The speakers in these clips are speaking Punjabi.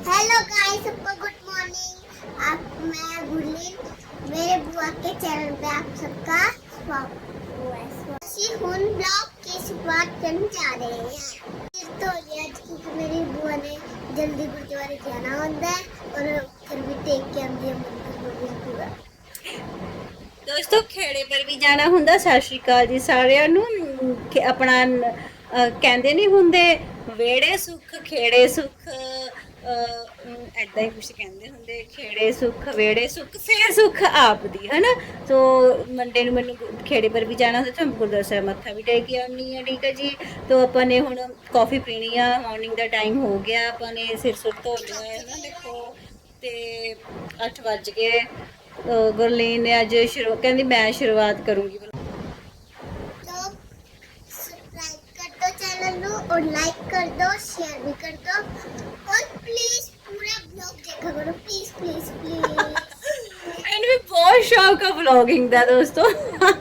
हेलो गाइस सबको गुड मॉर्निंग आप मैं गुरलीन मेरे बुआ के चैनल पे आप सबका स्वागत है ਅਸੀਂ ਹੁਣ ब्लॉग की शुरुआत करने जा रहे हैं फिर तो ये आज क्योंकि मेरी बुआ ने जल्दी गुरुद्वारे जाना होता है और फिर भी टेक के आंदी है मंदिर में भी पूरा ਦੋਸਤੋ ਖੇੜੇ ਪਰ ਵੀ ਜਾਣਾ ਹੁੰਦਾ ਸਤਿ ਸ਼੍ਰੀ ਅਕਾਲ ਜੀ ਸਾਰਿਆਂ ਨੂੰ ਅਮ, ਕਿ ਆਪਣਾ ਅਹ, ਕਹਿੰਦੇ ਨਹੀਂ ਹੁੰਦੇ ਵੇੜੇ ਸੁੱਖ ਖੇੜੇ ਸੁੱਖ ਐਦਾਂ ਹੀ ਕੁਝ ਕਹਿੰਦੇ ਹੁੰਦੇ, ਖੇੜੇ ਸੁੱਖ ਵੇੜੇ ਸੁੱਖ, ਫੇਰ ਸੁੱਖ ਆਪ ਦੀ ਹਨਾ? ਸੋ ਮੰਡੇ ਨੂੰ ਮੈਨੂੰ ਖੇੜੇ ਪਰ ਵੀ ਜਾਣਾ ਹੁੰਦਾ ਤਾਂ ਗੁਰਦੁਆਰਾ ਸਾਹਿਬ ਮੱਥਾ ਵੀ ਟੇਕ ਕੇ ਆਉਣੀ ਆ ਠੀਕ ਹੈ ਜੀ? ਤੋਂ ਆਪਾਂ ਨੇ ਹੁਣ ਕਾਫੀ ਪੀਣੀ ਆ ਮਾਰਨਿੰਗ ਦਾ ਟਾਈਮ ਹੋ ਗਿਆ, ਆਪਾਂ ਨੇ ਸਿਰ ਸੁਰ ਧੋ ਲਿਆ ਹੈ ਨਾ, ਦੇਖੋ। ਤੇ 8 ਵਜ ਗਏ। ਗੁਰਲੀਨ ਨੇ ਅੱਜ ਸ਼ੁਰੂ, ਕਹਿੰਦੀ ਮੈਂ ਸ਼ੁਰੂਆਤ ਕਰੂੰਗੀ। ਸਬਸਕ੍ਰਾਈਬ ਕਰ ਦੋ ਚੈਨਲ ਨੂੰ ਔਰ ਲਾਈਕ ਕਰ और प्लीज़ पूरा ब्लॉग देखा करो। प्लीज़ प्लीज़ प्लीज़ एंड बहुत शौक है ब्लॉगिंग का दोस्तों। हेलो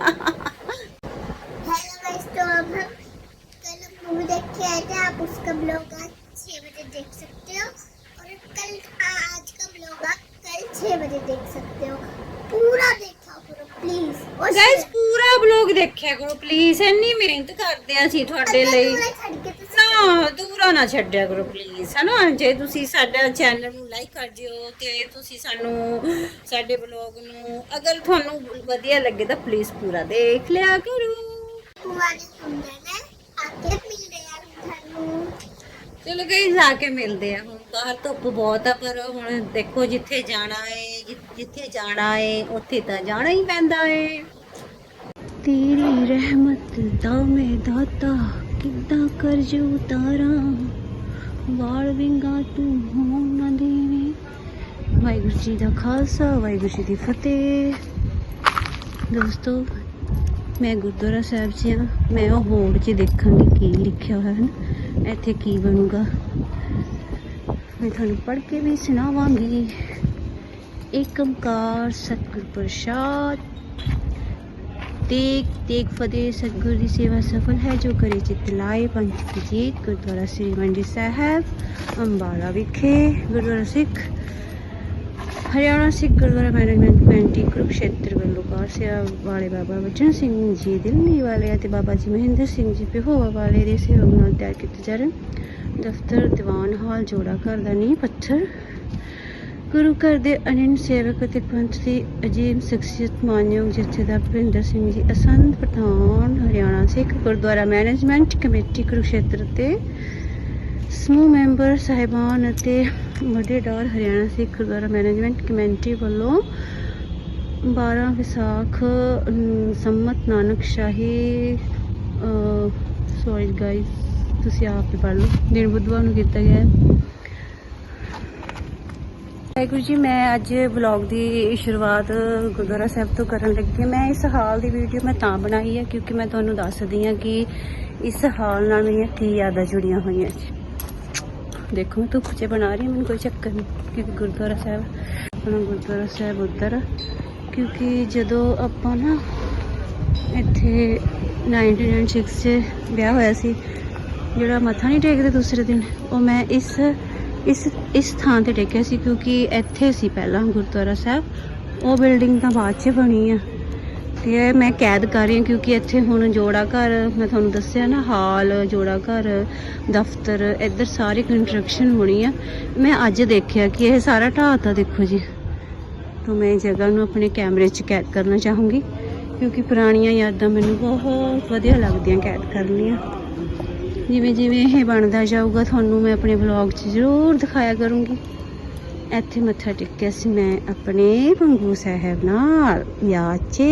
गाइस तो अब हम कल मूवी देख के आए थे। आप उसका ब्लॉग आज 6 बजे देख सकते हो। और कल आज का ब्लॉग आप कल 6 बजे देख सकते हो। पूरा देख ਗਾਇਸ ਪੂਰਾ ਬਲੌਗ ਦੇਖਿਆ ਕਰੋ ਪਲੀਜ਼ ਇੰਨੀ ਮਿਹਨਤ ਕਰਦੇ ਆ ਅਸੀਂ ਤੁਹਾਡੇ ਲਈ। ਨਾ ਦੂਰਾ ਨਾ ਛੱਡਿਆ ਕਰੋ ਪਲੀਜ਼ ਹਨਾ? ਜੇ ਤੁਸੀਂ ਸਾਡਾ ਚੈਨਲ ਨੂੰ ਲਾਈਕ ਕਰ ਦਿਓ ਤੇ ਤੁਸੀਂ ਸਾਨੂੰ ਸਾਡੇ ਬਲੌਗ ਨੂੰ ਅਗਰ ਤੁਹਾਨੂੰ ਵਧੀਆ ਲੱਗੇ ਤਾਂ ਪਲੀਜ਼ ਪੂਰਾ ਦੇਖ ਲਿਆ ਕਰੋ। ਚਲੋ ਕਈ ਜਾ ਕੇ ਮਿਲਦੇ ਆ, ਹੁਣ ਬਾਹਰ ਧੁੱਪ ਬਹੁਤ ਆ, ਪਰ ਹੁਣ ਦੇਖੋ ਜਿੱਥੇ ਜਾਣਾ ਏ, ਜਿ- ਜਿੱਥੇ ਜਾਣਾ ਏ, ਉੱਥੇ ਤਾਂ ਜਾਣਾ ਹੀ ਪੈਂਦਾ ਏ। ਤੇਰੀ ਰਹਿਮਤ ਦਾ ਮੈਂ ਦਾਤਾ, ਕਿੱਦਾਂ ਕਰਜ ਉਤਾਰਾਂ ਵਾਲ ਵਿੰਗਾ ਤੂੰ ਹੋਂ ਨਾ ਦੇਵੇਂ। ਵਾਹਿਗੁਰੂ ਜੀ ਦਾ ਖਾਲਸਾ, ਵਾਹਿਗੁਰੂ ਜੀ ਦੀ ਫਤਿਹ। ਦੋਸਤੋ ਮੈਂ ਗੁਰਦੁਆਰਾ ਸਾਹਿਬ 'ਚ ਹਾਂ ਮੈਂ ਉਹ ਬੋਰਡ 'ਚ ਦੇਖਾਂਗੀ ਕੀ ਲਿਖਿਆ ਹੋਇਆ ਹੈ ਇੱਥੇ ਕੀ ਬਣੂਗਾ? ਮੈਂ ਤੁਹਾਨੂੰ ਪੜ੍ਹ ਕੇ ਵੀ ਸੁਣਾਵਾਂਗੀ। ਇੱਕ ਓੰਕਾਰ ਸਤਿਗੁਰ ਪ੍ਰਸਾਦ। ਤੇਗ ਤੇਗ ਫਤਿਹ ਸਤਿਗੁਰ ਦੀ ਸੇਵਾ ਸਫਲ ਹੈ, ਜੋ ਕਰੇ ਚਿਤ ਲਾਏ ਪੰਥ ਕੀ ਜੀਤ। ਗੁਰਦੁਆਰਾ ਸ੍ਰੀ ਮੰਡੀ ਸਾਹਿਬ, ਅੰਬਾਲਾ ਵਿਖੇ ਗੁਰਦੁਆਰਾ ਸਿੱਖ ਹਰਿਆਣਾ ਸਿੱਖ ਗੁਰਦੁਆਰਾ ਮੈਨੇਜਮੈਂਟ ਕਮੇਟੀ ਕੁਰੂਕਸ਼ੇਤਰ ਵੱਲੋਂ ਕਾਰ ਵਾਲੇ ਬਾਬਾ ਵਜਨ ਸਿੰਘ ਜੀ ਦਿੱਲੀ ਵਾਲੇ ਅਤੇ ਬਾਬਾ ਜੀ ਮਹਿੰਦਰ ਸਿੰਘ ਜੀ ਪਿਹੋਵਾ ਵਾਲੇ ਦੇ ਸਹਿਯੋਗ ਨਾਲ ਤਿਆਰ ਕੀਤੇ ਜਾ ਰਹੇ ਦਫ਼ਤਰ, ਦੀਵਾਨ, ਹਾਲ ਜੋੜਾ, ਘਰ ਦਾ ਨੀਂਹ ਪੱਥਰ। ਗੁਰੂ ਘਰ ਦੇ ਅਨੰਨ ਸੇਵਕ ਅਤੇ ਪੰਥ ਦੀ ਅਜੀਬ ਸ਼ਖਸੀਅਤ ਮਾਨਯੋਗ ਜਥੇਦਾਰ ਭਰਿੰਦਰ ਸਿੰਘ ਜੀ ਅਸੰਧ ਪ੍ਰਧਾਨ ਹਰਿਆਣਾ ਸਿੱਖ ਗੁਰਦੁਆਰਾ ਮੈਨੇਜਮੈਂਟ ਕਮੇਟੀ ਕੁਰੂਕਸ਼ੇਤਰ ਤੇ ਸਮੂਹ ਮੈਂਬਰ ਸਾਹਿਬਾਨ ਅਤੇ ਵੱਡੇ ਡਾਰ ਹਰਿਆਣਾ ਸਿੱਖ ਗੁਰਦੁਆਰਾ ਮੈਨੇਜਮੈਂਟ ਕਮੇਟੀ ਵੱਲੋਂ 12 ਵਿਸਾਖ ਸੰਮਤ ਨਾਨਕ ਸ਼ਾਹੀ ਸੌਰੀ ਗਾਇਸ ਤੁਸੀਂ ਆਪ ਹੀ ਪੜ੍ਹ ਲਓ। ਦਿਨ ਬੁੱਧਵਾਰ ਨੂੰ ਕੀਤਾ ਗਿਆ ਹੈ। ਵਾਹਿਗੁਰੂ ਜੀ, ਮੈਂ ਅੱਜ ਵਲੌਗ ਦੀ ਸ਼ੁਰੂਆਤ ਗੁਰਦੁਆਰਾ ਸਾਹਿਬ ਤੋਂ ਕਰਨ ਲੱਗੀ ਹਾਂ। ਮੈਂ ਇਸ ਹਾਲ ਦੀ ਵੀਡੀਓ ਮੈਂ ਤਾਂ ਬਣਾਈ ਹੈ ਕਿਉਂਕਿ ਮੈਂ ਤੁਹਾਨੂੰ ਦੱਸਦੀ ਹਾਂ ਕਿ ਇਸ ਹਾਲ ਨਾਲ ਮੇਰੀਆਂ ਕੀ ਯਾਦਾਂ ਜੁੜੀਆਂ ਹੋਈਆਂ ਦੇਖੋ ਮੈਂ ਧੁੱਪ 'ਚ ਬਣਾ ਰਹੀ ਹਾਂ, ਮੈਨੂੰ ਕੋਈ ਚੱਕਰ ਨਹੀਂ, ਕਿਉਂਕਿ ਗੁਰਦੁਆਰਾ ਸਾਹਿਬ, ਆਪਣਾ ਗੁਰਦੁਆਰਾ ਸਾਹਿਬ ਉੱਧਰ ਕਿਉਂਕਿ ਜਦੋਂ ਆਪਾਂ ਨਾ ਇੱਥੇ 1996 'ਚ ਵਿਆਹ ਹੋਇਆ ਸੀ, ਜਿਹੜਾ ਮੱਥਾ ਨਹੀਂ ਟੇਕਦੇ ਦੂਸਰੇ ਦਿਨ, ਉਹ ਮੈਂ ਇਸ ਇਸ ਇਸ ਥਾਂ ਤੇ ਟੇਕਿਆ ਸੀ ਕਿਉਂਕਿ ਇੱਥੇ ਸੀ ਪਹਿਲਾਂ ਗੁਰਦੁਆਰਾ ਸਾਹਿਬ, ਉਹ ਬਿਲਡਿੰਗ ਤਾਂ ਬਾਅਦ 'ਚ ਬਣੀ ਆ। ਤੇ ਇਹ ਮੈਂ ਕੈਦ ਕਰ ਰਹੀ ਹਾਂ ਕਿਉਂਕਿ ਇੱਥੇ ਹੁਣ ਜੋੜਾ ਘਰ, ਮੈਂ ਤੁਹਾਨੂੰ ਦੱਸਿਆ ਨਾ, ਹਾਲ, ਜੋੜਾ ਘਰ, ਦਫ਼ਤਰ, ਇੱਧਰ ਸਾਰੀ ਕੰਸਟਰਕਸ਼ਨ ਹੋਣੀ ਆ। ਮੈਂ ਅੱਜ ਦੇਖਿਆ ਕਿ ਇਹ ਸਾਰਾ ਢਾਹ ਤਾ ਦੇਖੋ ਜੀ। ਤਾਂ ਮੈਂ ਜਗ੍ਹਾ ਨੂੰ ਆਪਣੇ ਕੈਮਰੇ 'ਚ ਕੈਦ ਕਰਨਾ ਚਾਹੂੰਗੀ, ਕਿਉਂਕਿ ਪੁਰਾਣੀਆਂ ਯਾਦਾਂ ਮੈਨੂੰ ਬਹੁਤ ਵਧੀਆ ਲੱਗਦੀਆਂ ਕੈਦ ਕਰਨੀਆਂ। ਜਿਵੇਂ ਜਿਵੇਂ ਇਹ ਬਣਦਾ ਜਾਊਗਾ, ਤੁਹਾਨੂੰ ਮੈਂ ਆਪਣੇ ਵਲੌਗ 'ਚ ਜ਼ਰੂਰ ਦਿਖਾਇਆ ਕਰੂੰਗੀ। ਇੱਥੇ ਮੱਥਾ ਟੇਕਿਆ ਸੀ ਮੈਂ ਆਪਣੇ ਪੰਗੂ ਸਾਹਿਬ ਨਾਲ ਯਾਦ 'ਚ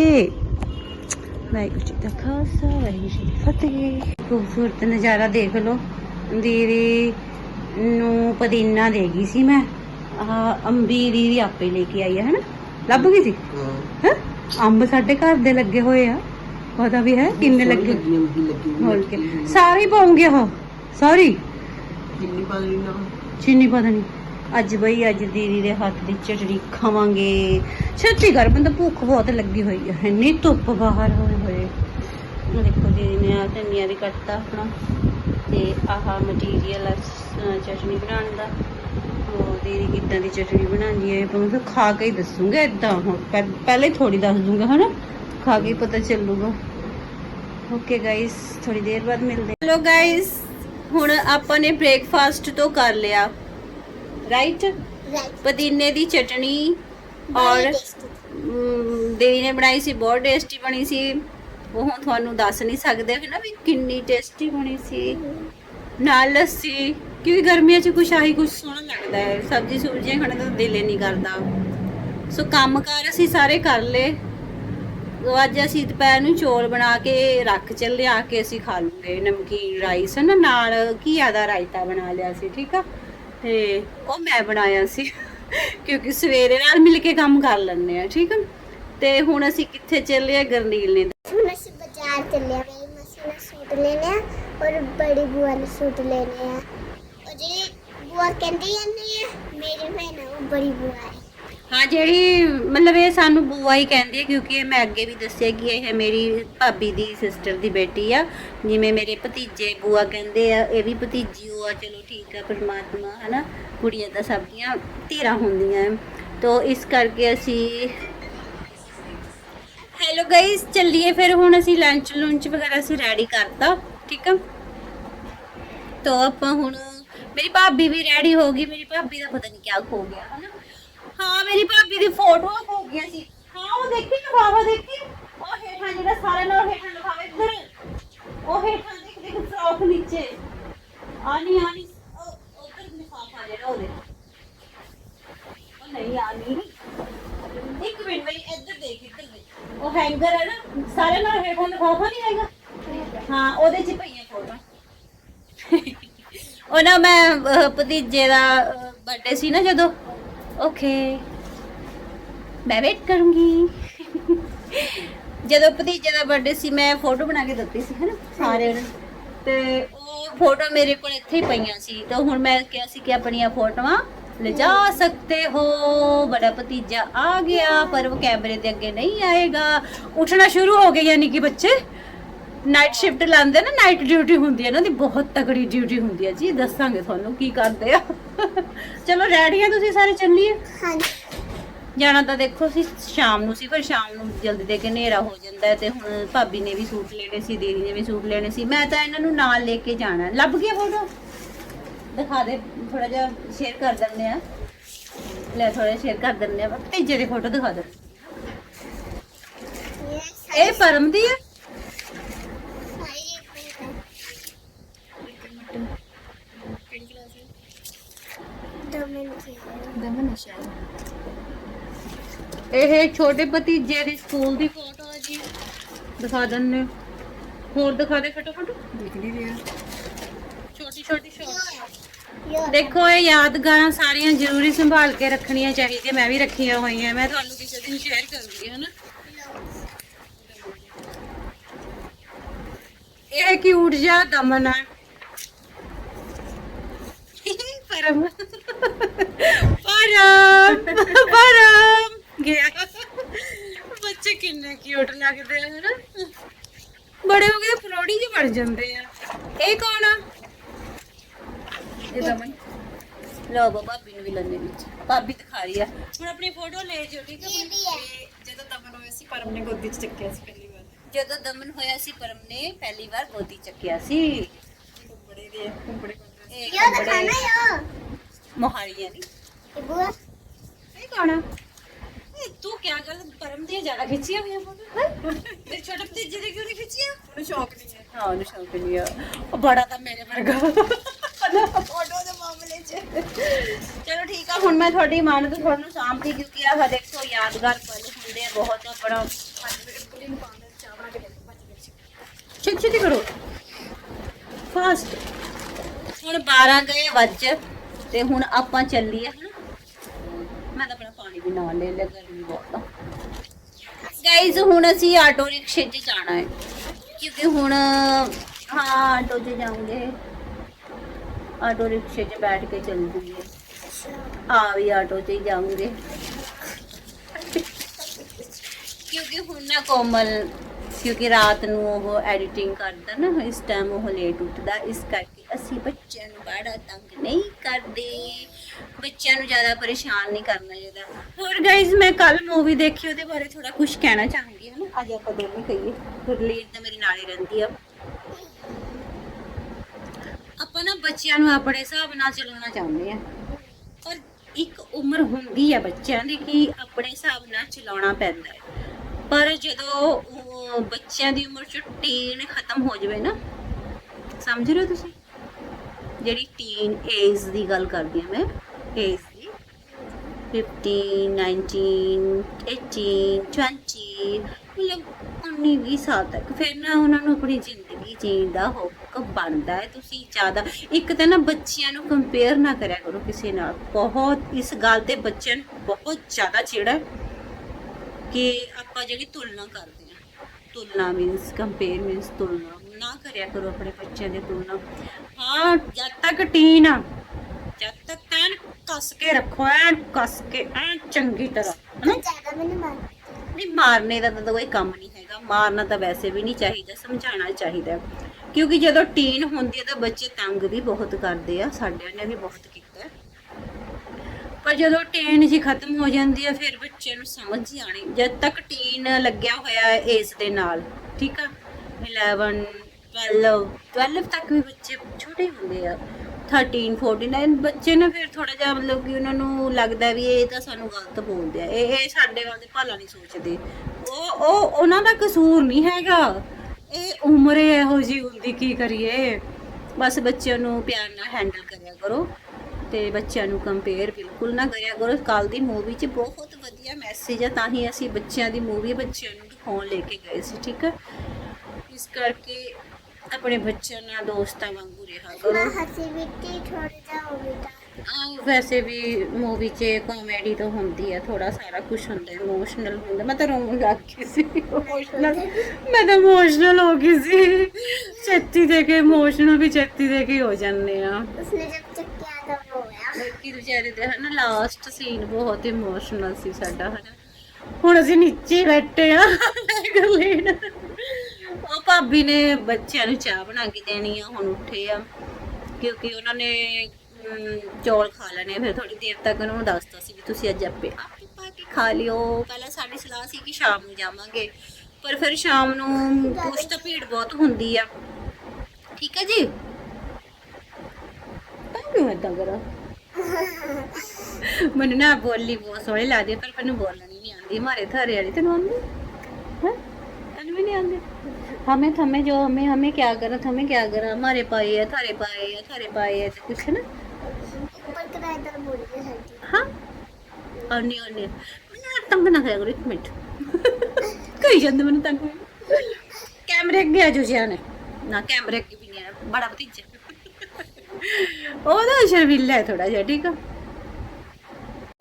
ਵਾਹਿਗੁਰੂ ਜੀ ਦਾ ਖਾਲਸਾ ਵਾਹਿਗੁਰੂ ਜੀ। ਦੀ ਫਤਿਹ। ਖੂਬਸੂਰਤ ਨਜ਼ਾਰਾ ਦੇਖ ਲਓ। ਦੀਦੀ ਨੂੰ ਪੁਦੀਨਾ ਦੇ ਗਈ ਸੀ ਮੈਂ। ਆਹ ਅੰਬੀ ਦੀਦੀ ਆਪੇ ਲੈ ਕੇ ਆਈ ਹੈ ਹਨਾ? ਲੱਭ ਗਈ ਸੀ? ਹੈਂ? ਅੰਬ ਸਾਡੇ ਘਰ ਦੇ ਲੱਗੇ ਹੋਏ ਆ। ਪਤਾ ਵੀ ਹੈ ਕਿੰਨੇ ਲੱਗੇ। ਹੋਲ ਕੇ। ਸਾਰੇ ਪਾਉਂਗੇ ਉਹ। ਸਾਰੀ ਕਿੰਨੀ ਪਾਣੀ ਨਾ। ਚੀਨੀ ਪਤਾ ਨਹੀਂ ਅੱਜ ਬਈ, ਅੱਜ ਦੀਦੀ ਦੇ ਹੱਥ ਦੀ ਚਟੜੀ ਖਾਵਾਂਗੇ। ਛੇਤੀ ਕਰ ਬੰਦਾ ਭੁੱਖ ਬਹੁਤ ਲੱਗੀ ਹੋਈ ਹੈ ਇੰਨੀ ਧੁੱਪ ਬਾਹਰ, ਹੋਏ ਹੋਏ। ਦੇਖੋ ਦੀਦੀ ਨੇ ਆ ਧਨੀਆ ਵੀ ਕੱਟਤਾ ਆਪਣਾ। ਤੇ ਆਹ ਮਟੀਰੀਅਲ ਚਟਨੀ ਬਣਾਉਣ ਦਾ। ਉਹ ਕਿੱਦਾਂ ਦੀ ਚਟਨੀ ਬਣਾਉਣੀ ਹੈ ਪਰ ਤਾਂ ਖਾ ਕੇ ਹੀ ਦੱਸੂਗਾ ਇਦਾਂ ਪਹਿਲੇ ਥੋੜੀ ਦੱਸ ਦੂੰਗਾ, ਹਨਾ? ਖਾ ਕੇ ਪਤਾ ਚੱਲੂਗਾ। ਓਕੇ ਗਾਇਸ ਥੋੜੀ ਦੇਰ ਬਾਅਦ ਮਿਲਦੇ ਹੈਲੋ ਗਾਇਸ ਹੁਣ ਆਪਾਂ ਨੇ ਬ੍ਰੇਕਫਾਸਟ ਤੋਂ ਕਰ ਲਿਆ। ਰਾਈਟ ਪੁਦੀਨੇ ਦੀ ਚਟਨੀ ਔਰ ਦੇਵੀ ਨੇ ਬਣਾਈ ਸੀ ਬਹੁਤ ਟੇਸਟੀ ਬਣੀ ਸੀ। ਉਹ ਹੁਣ ਤੁਹਾਨੂੰ ਦੱਸ ਨਹੀਂ ਸਕਦੇ ਹੈ ਨਾ ਵੀ ਕਿੰਨੀ ਟੇਸਟੀ ਬਣੀ ਸੀ। ਨਾਲ ਲੱਸੀ ਕਿਉਂਕਿ ਗਰਮੀਆਂ 'ਚ ਕੁਛ ਆਹੀ ਕੁਛ ਸੋਹਣਾ ਲੱਗਦਾ ਹੈ। ਸਬਜ਼ੀ ਸੁਬਜ਼ੀਆਂ ਖਾਣੇ ਦਾ ਦਿਲ ਹੀ ਨਹੀਂ ਕਰਦਾ। ਸੋ ਕੰਮਕਾਰ ਅਸੀਂ ਸਾਰੇ ਕਰ ਲਏ। ਅੱਜ ਅਸੀਂ ਦੁਪਹਿਰ ਨੂੰ ਚੌਲ ਬਣਾ ਕੇ ਰੱਖ ਚੱਲੇ ਆ ਕੇ ਅਸੀਂ ਖਾ ਲੂਗੇ। ਨਮਕੀਨ ਰਾਈਸ ਨਾ? ਨਾਲ ਘੀਆ ਦਾ ਰਾਇਤਾ ਬਣਾ ਲਿਆ ਸੀ ਠੀਕ ਆ? ਤੇ ਉਹ ਮੈਂ ਬਣਾਇਆ ਸੀ। ਕਿਉਂਕਿ ਸਵੇਰੇ ਨਾਲ ਮਿਲ ਕੇ ਕੰਮ ਕਰ ਲੈਂਦੇ ਆ, ਠੀਕ ਆ? ਤੇ ਹੁਣ ਅਸੀਂ ਕਿੱਥੇ ਚੱਲੇ ਆ ਗਰਨੀਲ ਨੇ? ਹੁਣ ਅਸੀਂ ਬਾਜ਼ਾਰ ਚੱਲੇ ਆ। ਮੇਰੀ ਮਾਸੀ ਨੇ ਸੂਟ ਲੈਣੇ ਆ ਔਰ ਬੜੀ ਬੁਆ ਨੇ ਸੂਟ ਲੈਣੇ ਆ। ਉਹ ਜਿਹੜੀ ਬੁਆ ਕਹਿੰਦੀ ਜਾਂਦੀ ਮੇਰੀ ਭੈਣ ਉਹ ਬੜੀ ਬੁਆ ਹੈ। ਹਾਂ, ਜਿਹੜੀ ਮਤਲਬ ਇਹ ਸਾਨੂੰ ਬੂਆ ਹੀ ਕਹਿੰਦੀ ਹੈ, ਕਿਉਂਕਿ ਇਹ ਮੈਂ ਅੱਗੇ ਵੀ ਦੱਸਿਆ ਕਿ ਇਹ ਮੇਰੀ ਭਾਬੀ ਦੀ ਸਿਸਟਰ ਦੀ ਬੇਟੀ ਆ। ਜਿਵੇਂ ਮੇਰੇ ਭਤੀਜੇ ਬੂਆ ਕਹਿੰਦੇ ਆ, ਇਹ ਵੀ ਭਤੀਜੀ ਉਹ ਆ, ਚਲੋ ਠੀਕ ਆ, ਪਰਮਾਤਮਾ, ਹਨਾ, ਕੁੜੀਆਂ ਤਾਂ ਸਭ ਦੀਆਂ ਧੀਰਾਂ ਹੁੰਦੀਆਂ ਹੈ। ਤੋ ਇਸ ਕਰਕੇ ਅਸੀਂ ਹੈਲੋ ਗਾਇਸ ਚੱਲੀਏ ਫਿਰ, ਹੁਣ ਅਸੀਂ ਲੰਚ ਲੁੰਚ ਵਗੈਰਾ ਅਸੀਂ ਰੈਡੀ ਕਰਤਾ, ਠੀਕ ਆ? ਤੋ ਆਪਾਂ ਹੁਣ, ਮੇਰੀ ਭਾਬੀ ਵੀ ਰੈਡੀ ਹੋ ਗਈ, ਮੇਰੀ ਭਾਬੀ ਦਾ ਪਤਾ ਨਹੀਂ ਕਿਆ ਹੋ ਗਿਆ, ਹਨਾ? ਹਾਂ, ਮੇਰੀ ਭਾਬੀ ਦੀ ਫੋਟੋ ਹੋ ਗਈਆਂ ਸੀ। ਹਾਂ, ਉਹ ਦੇਖੀ ਲਫਾਫਾ ਦੇਖੀ। ਉਹ ਹੇਠਾਂ ਜਿਹੜਾ ਸਾਰਾ ਨਾਲ ਹੇਠਾਂ ਲਫਾਫਾ ਇੱਧਰ ਉਹ ਹੇਠਾਂ ਦੇਖ ਦੇਖ ਫਰੋਕ ਨੀਚੇ। ਆਨੀ ਆਨੀ ਉਹ, ਉੱਧਰ ਲਫਾਫਾ ਜਿਹੜਾ ਉਹਦੇ। ਉਹ ਨਹੀਂ ਆਨੀ ਇੱਕ ਮਿੰਟ ਬਈ ਇੱਧਰ ਦੇਖ ਇੱਧਰ ਦੇਖ। ਉਹ ਹੈਂਗਰ ਹੈ ਨਾ, ਸਾਰੇ ਨਾਲ ਹੇਠਾਂ ਲਫਾਫਾ ਨਹੀਂ ਹੈਗਾ। ਹਾਂ, ਉਹਦੇ 'ਚ ਪਈਆਂ ਫੋਟੋ ਉਹ ਨਾ ਮੈਂ ਭਤੀਜੇ ਦਾ ਬਰਥਡੇ ਸੀ ਨਾ ਜਦੋਂ। ਓਕੇ ਮੈਂ ਵੇਟ ਕਰੂੰਗੀ। ਜਦੋਂ ਭਤੀਜੇ ਦਾ ਬਰਥਡੇ ਸੀ, ਮੈਂ ਫੋਟੋ ਬਣਾ ਕੇ ਦਿੱਤੀ ਸੀ, ਹਨਾ, ਸਾਰਿਆਂ ਨੂੰ। ਤੇ ਉਹ ਫੋਟੋ ਮੇਰੇ ਕੋਲ ਇੱਥੇ ਹੀ ਪਈਆਂ ਸੀ। ਤਾਂ ਹੁਣ ਮੈਂ ਕਿਹਾ ਸੀ ਕਿ ਆਪਣੀਆਂ ਫੋਟੋਆਂ ਲਿਜਾ ਸਕਦੇ ਹੋ। ਬੜਾ ਭਤੀਜਾ ਆ ਗਿਆ, ਪਰ ਉਹ ਕੈਮਰੇ ਦੇ ਅੱਗੇ ਨਹੀਂ ਆਏਗਾ। ਉੱਠਣਾ ਸ਼ੁਰੂ ਹੋ ਗਏ ਯਾਨੀ ਕਿ ਬੱਚੇ। ਨਾਈਟ ਸ਼ਿਫਟ ਲਾਉਂਦੇ ਨਾ ਨਾਈਟ ਡਿਊਟੀ ਹੁੰਦੀ ਹੈ ਨਾ ਦੀ ਬਹੁਤ ਤਕੜੀ ਡਿਊਟੀ ਹੁੰਦੀ ਹੈ ਜੀ। ਦੱਸਾਂਗੇ ਤੁਹਾਨੂੰ ਕੀ ਕਰਦੇ ਆ। ਚਲੋ ਰੈਡੀ ਆ ਤੁਸੀਂ ਸਾਰੇ ਚੱਲੀਏ? ਹਾਂਜੀ। ਜਾਣਾ ਤਾਂ ਦੇਖੋ ਅਸੀਂ ਸ਼ਾਮ ਨੂੰ ਸੀ ਪਰ ਸ਼ਾਮ ਨੂੰ ਜਲਦੀ ਦੇ ਕੇ ਹਨੇਰਾ ਹੋ ਜਾਂਦਾ ਹੈ ਤੇ ਹੁਣ ਭਾਬੀ ਨੇ ਵੀ ਸੂਟ ਲੈਣੇ ਸੀ ਦੀਦੀ ਨੇ ਵੀ ਸੂਟ ਲੈਣੇ ਸੀ। ਮੈਂ ਤਾਂ ਇਹਨਾਂ ਨੂੰ ਨਾਲ ਲੈ ਕੇ ਜਾਣਾ। ਲੱਭ ਗਿਆ ਫੋਟੋ ਦਿਖਾ ਦੇ ਥੋੜਾ ਜਿਹਾ ਸ਼ੇਅਰ ਕਰ ਦਿੰਦੇ ਆ। ਲੈ ਥੋੜਾ ਸ਼ੇਅਰ ਕਰ ਦਿੰਦੇ ਆ। ਤੀਜੇ ਦੀ ਫੋਟੋ ਦਿਖਾ ਦੇ। ਇਹ ਪਰਮ ਦੀ ਹੈ? ਇਹ ਛੋਟੇ ਭਤੀਜੇ ਦੀ ਸਕੂਲ ਦੀ ਫੋਟੋ ਹੈ ਜੀ। ਦਿਖਾ ਦਿੰਨੇ ਹੋਰ ਦਿਖਾ ਦੇ ਫਟਾਫਟ ਦਿਖ ਰਿਹਾ ਛੋਟੀ ਛੋਟੀ ਸ਼ੋਟ ਦੇਖੋ, ਇਹ ਯਾਦਗਾਰਾਂ ਸਾਰੀਆਂ ਜ਼ਰੂਰੀ ਸੰਭਾਲ ਕੇ ਰੱਖਣੀਆਂ ਚਾਹੀਦੀਆਂ। ਮੈਂ ਵੀ ਰੱਖੀਆਂ ਹੋਈਆਂ। ਮੈਂ ਤੁਹਾਨੂੰ ਕਿਸੇ ਦਿਨ ਸ਼ੇਅਰ ਕਰੂੰਗੀ, ਹਨਾ? ਇਹ ਕਿਊਟ ਜਿਹਾ ਦਮਨ ਹੈ ਪਰਮ ਪਰਮ ਪਰਮ ਗਿਆ ਬੱਚੇ ਕਿੰਨੇ ਕਿਊਟ ਲੱਗਦੇ ਆ ਹਨਾ ਬੜੇ ਹੋ ਗਏ ਫਰੋੜੀ ਜਿਹੇ ਬਣ ਜਾਂਦੇ ਆ ਇਹ ਕੌਣ ਆ ਇਹ ਦਮਨ ਲੋ ਬਾਬਾ ਭਾਬੀ ਨੂੰ ਵੀ ਲੰਨੇ ਵਿੱਚ ਭਾਬੀ ਦਿਖਾ ਰਹੀ ਆ ਹੁਣ ਆਪਣੀ ਫੋਟੋ ਲੈ ਜਿਓ ਠੀਕ ਹੈ ਇਹ ਵੀ ਹੈ ਜਦੋਂ ਦਮਨ ਹੋਇਆ ਸੀ ਪਰਮ ਨੇ ਗੋਦੀ 'ਚ ਚੱਕਿਆ ਸੀ ਪਹਿਲੀ ਵਾਰ ਜਦੋਂ ਦਮਨ ਹੋਇਆ ਸੀ ਪਰਮ ਨੇ ਪਹਿਲੀ ਵਾਰ ਗੋਦੀ ਚੱਕਿਆ ਸੀ ਕੁੰਬੜੇ ਦੇ ਕੁੰਬੜੇ ਕੁੰਬੜੇ ਇਹ ਦਿਖਾਣਾ ਯੋ ਮੋਹਾਲੀਆਂ ਦੀ ਇਹ ਬੁਆ? ਇਹ ਕੌਣ ਆ? ਤੂੰ ਕੀ ਕਰ ਪਰਮ ਦੀਆਂ ਜ਼ਿਆਦਾ ਖਿੱਚੀਆਂ ਹੋਈਆਂ ਫੋਟੋ? ਤੇ ਛੋਟੇ ਭਤੀਜੇ ਦੇ ਕਿਉਂ ਨਹੀਂ ਖਿੱਚੀਆਂ? ਉਹਨੂੰ ਸ਼ੌਕ ਨਹੀਂ ਹੈ। ਹਾਂ ਉਹਨੂੰ ਸ਼ੌਕ ਨਹੀਂ ਆ। ਉਹ ਬੜਾ ਤਾਂ ਮੇਰੇ ਵਰਗਾ। ਫੋਟੋ ਦੇ ਮਾਮਲੇ 'ਚ। ਚਲੋ ਠੀਕ ਆ ਹੁਣ ਮੈਂ ਤੁਹਾਡੀ ਮਾਨ ਤੋਂ ਤੁਹਾਨੂੰ ਸਾਂਭਦੀ ਕਿਉਂਕਿ ਆ। ਦੇਖੋ ਯਾਦਗਾਰ ਪਲ ਹੁੰਦੇ ਆ ਬਹੁਤ ਦੇ ਦੇ ਗਈ ਛੇਤੀ ਛੇਤੀ ਕਰੋ। ਫਾਸਟ ਹੁਣ 12 ਗਏ ਵੱਜ ਤੇ ਹੁਣ ਆਪਾਂ ਚੱਲੀਏ ਹਨਾ। ਮੈਂ ਤਾਂ ਆਪਣਾ ਪਾਣੀ ਵੀ ਨਾਲ ਲੈ ਲਿਆ, ਗਰਮੀ ਬਹੁਤ ਆ। ਗਾਈਜ਼ ਹੁਣ ਅਸੀਂ ਆਟੋ ਰਿਕਸ਼ੇ 'ਚ ਜਾਣਾ ਹੈ। ਕਿਉਂਕਿ ਹੁਣ, ਹਾਂ, ਆਟੋ 'ਚ ਜਾਵਾਂਗੇ। ਆਟੋ ਰਿਕਸ਼ੇ 'ਚ ਬੈਠ ਕੇ ਚੱਲ ਜੂਗੇ ਆ ਵੀ ਆਟੋ 'ਚ ਹੀ ਜਾਵਾਂਗੇ। ਕਿਉਂਕਿ ਹੁਣ ਨਾ ਕੋਮਲ ਕਿਉਂਕਿ ਰਾਤ ਨੂੰ ਉਹ ਐਡੀਟਿੰਗ ਕਰਦਾ ਨਾ ਇਸ ਟਾਈਮ ਉਹ ਲੇਟ ਉੱਠਦਾ। ਇਸ ਕਰਕੇ ਅਸੀਂ ਬੱਚਿਆਂ ਨੂੰ ਬੜਾ ਤੰਗ ਨਹੀਂ ਕਰਦੇ। ਬੱਚਿਆਂ ਨੂੰ ਜ਼ਿਆਦਾ ਪਰੇਸ਼ਾਨ ਨਹੀਂ ਕਰਨਾ ਚਾਹੀਦਾ। ਹੋਰ ਗਾਇਜ਼ ਮੈਂ ਕੱਲ ਮੂਵੀ ਦੇਖੀ ਉਹਦੇ ਬਾਰੇ ਥੋੜਾ ਕੁਝ ਕਹਿਣਾ ਚਾਹੂੰਗੀ ਹਨਾ? ਅੱਜ ਆਪਾਂ ਦੋਵੇਂ ਕਹੀਏ। ਗੁਰਲੀਨ ਤਾਂ ਮੇਰੇ ਨਾਲ ਹੀ ਰਹਿੰਦੀ ਆ। ਆਪਾਂ ਨਾ ਬੱਚਿਆਂ ਨੂੰ ਆਪਣੇ ਹਿਸਾਬ ਨਾਲ ਚਲਾਉਣਾ ਚਾਹੁੰਦੇ ਆ। ਪਰ ਇੱਕ ਉਮਰ ਹੁੰਦੀ ਆ ਬੱਚਿਆਂ ਦੀ ਕਿ ਆਪਣੇ ਹਿਸਾਬ ਨਾਲ ਚਲਾਉਣਾ ਪੈਂਦਾ ਹੈ। ਪਰ ਜਦੋਂ ਉਹ ਬੱਚਿਆਂ ਦੀ ਉਮਰ ਚ ਟੀਨ ਖਤਮ ਹੋ ਜਾਵੇ ਨਾ। ਸਮਝ ਰਹੇ ਹੋ ਤੁਸੀਂ? ਜਿਹੜੀ ਟੀਨ ਏਜ ਦੀ ਗੱਲ ਕਰਦੀ ਹਾਂ ਮੈਂ। ਏਜ ਦੀ। 15 19 18 20 ਮਤਲਬ 19 20 ਸਾਲ ਤੱਕ। ਫਿਰ ਨਾ ਉਹਨਾਂ ਨੂੰ ਆਪਣੀ ਜ਼ਿੰਦਗੀ ਜੀਣ ਦਾ ਹੱਕ ਬਣਦਾ ਹੈ। ਤੁਸੀਂ ਜ਼ਿਆਦਾ ਇੱਕ ਤਾਂ ਨਾ ਬੱਚਿਆਂ ਨੂੰ ਕੰਪੇਅਰ ਨਾ ਕਰਿਆ ਕਰੋ ਕਿਸੇ ਨਾਲ। ਬਹੁਤ ਇਸ ਗੱਲ ਤੇ ਬੱਚਿਆਂ ਨੂੰ ਬਹੁਤ ਜ਼ਿਆਦਾ ਚਿਹੜਾ ਕਿ ਆਪਾਂ ਜਿਹੜੀ ਤੁਲਨਾ ਕਰਦੇ ਤੁਲਨਾ ਮੀਨਸ ਕੰਪੇਅਰ ਮੀਨਸ ਤੁਲਨਾ। ਨਾ ਕਰਿਆ ਕਰੋ ਆਪਣੇ ਬੱਚਿਆਂ ਦੀ ਤੁਲਨਾ। ਹਾਂ ਜਦ ਤੱਕ ਟੀਨ ਆ ਜਦ ਤੱਕ ਐਨ ਕੱਸ ਕੇ ਰੱਖੋ ਐਨ ਕੱਸ ਕੇ ਐਨ ਚੰਗੀ ਤਰ੍ਹਾਂ ਹਨਾ? ਜ਼ਿਆਦਾ ਮੈਨੂੰ ਮਾਰ ਨਹੀਂ ਮਾਰਨੇ ਦਾ ਤਾਂ ਕੋਈ ਕੰਮ ਨਹੀਂ ਹੈਗਾ। ਮਾਰਨਾ ਤਾਂ ਵੈਸੇ ਵੀ ਨਹੀਂ ਚਾਹੀਦਾ ਸਮਝਾਉਣਾ ਚਾਹੀਦਾ। ਕਿਉਂਕਿ ਜਦੋਂ ਟੀਨ ਹੁੰਦੀ ਹੈ ਤਾਂ ਬੱਚੇ ਤੰਗ ਵੀ ਬਹੁਤ ਕਰਦੇ ਆ ਸਾਡਿਆਂ ਨੇ ਵੀ ਬਹੁਤ ਕੀਤਾ। ਪਰ ਜਦੋਂ ਟੇਨ ਜੀ ਖਤਮ ਹੋ ਜਾਂਦੀ ਹੈ ਫਿਰ ਬੱਚੇ ਨੂੰ ਸਮਝ ਹੀ ਆਣੀ ਜਦ ਤੱਕ ਟੀਨ ਲੱਗਿਆ ਹੋਇਆ ਹੈ ਏਜ ਦੇ ਨਾਲ, ਠੀਕ ਆ? 11 12 12 ਤੱਕ ਵੀ ਬੱਚੇ ਛੋਟੇ ਹੁੰਦੇ ਆ। 13 49 ਬੱਚੇ ਨੇ ਫਿਰ ਥੋੜਾ ਜਿਹਾ ਮਤਲਬ ਕਿ ਉਹਨਾਂ ਨੂੰ ਲੱਗਦਾ ਵੀ ਇਹ ਤਾਂ ਸਾਨੂੰ ਗਲਤ ਬੋਲਦੇ ਆ। ਇਹ ਇਹ ਸਾਡੇ ਵੱਲ ਦੇ ਭਲਾ ਨਹੀਂ ਸੋਚਦੇ। ਉਹ ਉਹ, ਉਹਨਾਂ ਦਾ ਕਸੂਰ ਨਹੀਂ ਹੈਗਾ। ਇਹ ਉਮਰ ਇਹੋ ਜੀ ਹੁੰਦੀ, ਕੀ ਕਰੀਏ? ਬਸ ਬੱਚਿਆਂ ਨੂੰ ਪਿਆਰ ਨਾਲ ਹੈਂਡਲ ਕਰਿਆ ਕਰੋ। ਤੇ ਬੱਚਿਆਂ ਨੂੰ ਕੰਪੇਅਰ ਬਿਲਕੁਲ ਨਾ ਕਰਿਆ ਕਰੋ। ਕੱਲ ਦੀ ਮੂਵੀ 'ਚ ਬਹੁਤ ਵਧੀਆ ਮੈਸੇਜ ਹੈ ਤਾਂ ਹੀ ਅਸੀਂ ਬੱਚਿਆਂ ਦੀ ਮੂਵੀ ਬੱਚਿਆਂ ਨੂੰ ਦਿਖਾਉਣ ਲੈ ਕੇ ਗਏ ਸੀ ਠੀਕ ਹੈ ਇਸ ਕਰਕੇ ਆਪਣੇ ਬੱਚਿਆਂ ਨਾਲ ਦੋਸਤਾਂ ਵਾਂਗੂ ਰਿਹਾ ਕਰੋ। ਹੱਸੀ ਬਿੱਟੀ ਥੋੜਾ ਜਿਹਾ ਹੋ ਗਿਆ ਆਹ ਵੈਸੇ ਵੀ ਮੂਵੀ 'ਚ ਕਾਮੇਡੀ ਤਾਂ ਹੁੰਦੀ ਹੈ ਥੋੜਾ ਸਾਰਾ ਕੁਝ ਹੁੰਦਾ ਇਮੋਸ਼ਨਲ ਹੁੰਦਾ। ਮੈਂ ਤਾਂ ਰੋਣ ਲੱਗ ਗਈ ਸੀ ਇਮੋਸ਼ਨਲ ਮੈਂ ਤਾਂ ਇਮੋਸ਼ਨਲ ਹੋ ਗਈ ਸੀ। ਛੇਤੀ ਦੇ ਕੇ ਇਮੋਸ਼ਨਲ ਵੀ ਛੇਤੀ ਦੇ ਕੇ ਹੋ ਜਾਂਦੇ ਆ। ਉਸਨੇ ਜਬ ਲੜਕੀ ਵਿਚਾਰੇ ਦੇ ਹਨਾ ਲਾਸਟ ਸੀਨ ਬਹੁਤ ਇਮੋਸ਼ਨਲ ਸੀ ਸਾਡਾ ਹਨਾ। ਹੁਣ ਅਸੀਂ ਨੀਚੇ ਬੈਠੇ ਆ ਗਰਲੀਨ ਉਹ ਭਾਬੀ ਨੇ ਬੱਚਿਆਂ ਨੂੰ ਚਾਹ ਬਣਾ ਕੇ ਦੇਣੀ ਆ ਹੁਣ ਉੱਠੇ ਆ। ਕਿਉਂਕਿ ਉਹਨਾਂ ਨੇ ਚੌਲ ਖਾ ਲੈਣੇ ਫਿਰ ਥੋੜੀ ਦੇਰ ਤੱਕ ਉਹਨਾਂ ਨੂੰ ਦੱਸਤਾ ਸੀ ਵੀ ਤੁਸੀਂ ਅੱਜ ਆਪੇ ਆਪੇ ਪਾ ਕੇ ਖਾ ਲਿਓ। ਪਹਿਲਾਂ ਸਾਡੀ ਸਲਾਹ ਸੀ ਕਿ ਸ਼ਾਮ ਨੂੰ ਜਾਵਾਂਗੇ ਪਰ ਫਿਰ ਸ਼ਾਮ ਨੂੰ ਕੁਛ ਤਾਂ ਭੀੜ ਬਹੁਤ ਹੁੰਦੀ ਆ। ਠੀਕ ਹੈ ਜੀ? ਤਾਂ ਕਿਉਂ ਏਦਾਂ ਕਰਾਂ ਮੈਨੂੰ ਨਾ ਬੋਲੀ ਬਹੁਤ ਸੋਹਣੀ ਲੱਗਦੀ ਪਰ ਮੈਨੂੰ ਬੋਲਣੀ ਨਹੀਂ ਆਉਂਦੀ। ਮਾਰੇ ਥਾਰੇ ਵਾਲੀ ਤੈਨੂੰ ਆਉਂਦੀ ਹੈ? ਤੈਨੂੰ ਵੀ ਨਹੀਂ ਆਉਂਦੀ? ਹਮੇ ਥਮੇ ਜੋ ਹਮੇ ਹਮੇ ਕੀ ਕਰਾਂ ਥਮੇ ਕੀ ਕਰਾਂ? ਮਾਰੇ ਪਾਏ ਹੈ ਥਾਰੇ ਪਾਏ ਹੈ ਥਾਰੇ ਪਾਏ ਹੈ ਕੁਛ ਨਾ। ਉੱਪਰ ਕਿਹੜਾ ਇਧਰ ਬੋਲੀ ਹੈ? ਹਾਂ? ਆਉਣੀ ਆਉਣੀ ਮੈਂ ਤੰਗ ਨਾ ਕਰਿਆ ਕਰੋ ਇੱਕ ਮਿੰਟ। ਕਹੀ ਜਾਂਦੇ ਮੈਨੂੰ ਤੰਗ। ਕੈਮਰੇ ਅੱਗੇ ਆ ਜੋ ਜਿਆ ਨੇ ਨਾ ਕੈਮਰੇ ਅੱਗੇ ਵੀ ਨਹੀਂ ਬੜਾ ਭਤੀਜਾ। ਉਹਦਾ ਸ਼ਰਮੀਲਾ ਹੈ ਥੋੜਾ ਜਿਹਾ ਠੀਕ ਆ?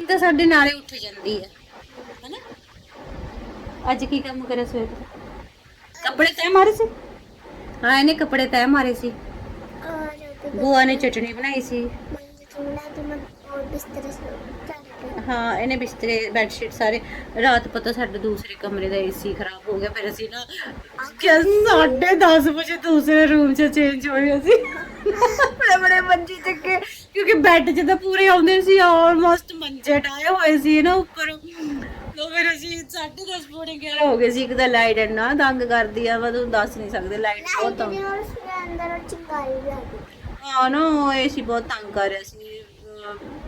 ਇਹ ਤਾਂ ਸਾਡੇ ਨਾਲੇ ਉੱਠ ਜਾਂਦੀ ਹੈ ਹਨਾ? ਅੱਜ ਕੀ ਕੰਮ ਕਰਿਆ ਸਵੇਰ ਕੱਪੜੇ ਤੈ ਮਾਰੇ ਸੀ? ਹਾਂ ਇਹਨੇ ਕੱਪੜੇ ਤੈ ਮਾਰੇ ਸੀ। ਬੂਆ ਨੇ ਚਟਣੀ ਬਣਾਈ ਸੀ। ਮੈਂ ਉਹ ਬਿਸਤਰੇ ਹਾਂ ਇਹਨੇ ਬਿਸਤਰੇ ਬੈੱਡ ਸ਼ੀਟ ਸਾਰੇ। ਰਾਤ ਪਤਾ ਸਾਡੇ ਦੂਸਰੇ ਕਮਰੇ ਦਾ ਏਸੀ ਖਰਾਬ ਹੋ ਗਿਆ ਫਿਰ ਅਸੀਂ ਨਾ ਕਿ 10:30 ਵਜੇ ਦੂਸਰੇ ਰੂਮ 'ਚ ਚੇਂਜ ਹੋਏ ਅਸੀਂ। ਬੜੇ ਬੜੇ ਮੰਜੀ ਚੱਕੇ ਕਿਉਂਕਿ ਬੈੱਡ 'ਚ ਤਾਂ ਪੂਰੇ ਆਉਂਦੇ ਸੀ ਆਲਮੋਸਟ ਮੰਜੇ ਡਾਏ ਹੋਏ ਸੀ ਨਾ ਉੱਪਰ। ਲੋ ਫਿਰ ਅਸੀਂ 10:30 ਪੌਣੇ 11 ਹੋ ਗਏ ਸੀ ਇੱਕ ਤਾਂ ਲਾਈਟ ਇੰਨਾ ਤੰਗ ਕਰਦੀ ਆ ਮੈਂ ਤੁਹਾਨੂੰ ਦੱਸ ਨਹੀਂ ਸਕਦੇ ਲਾਈਟ ਬਹੁਤ ਤੰਗ ਅੰਦਰ ਚਿੰਗਾਰੀ ਵੀ ਆ ਹਾਂ ਨਾ ਏਸੀ ਬਹੁਤ ਤੰਗ ਕਰ ਰਿਹਾ ਸੀ।